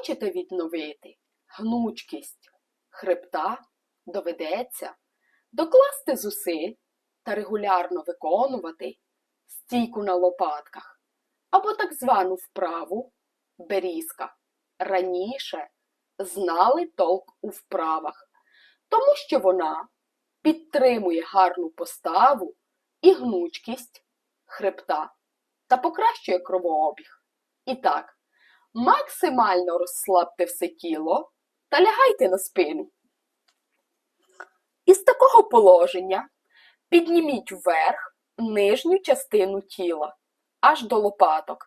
Хочете відновити гнучкість хребта, доведеться докласти зусиль та регулярно виконувати стійку на лопатках або так звану вправу берізка. Раніше знали толк у вправах, тому що вона підтримує гарну поставу і гнучкість хребта та покращує кровообіг. І так, максимально розслабте все тіло та лягайте на спину. Із такого положення підніміть вверх нижню частину тіла аж до лопаток.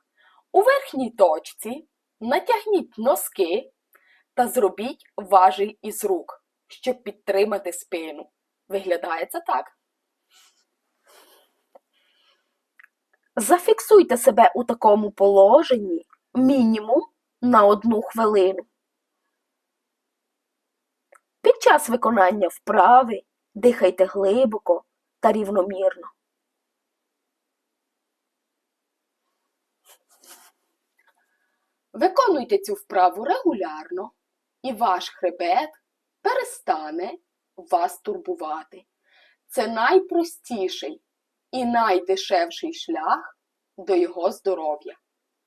У верхній точці натягніть носки та зробіть важіль із рук, щоб підтримати спину. Виглядає це так. Зафіксуйте себе у такому положенні мінімум на одну хвилину. Під час виконання вправи дихайте глибоко та рівномірно. Виконуйте цю вправу регулярно, і ваш хребет перестане вас турбувати. Це найпростіший і найдешевший шлях до його здоров'я.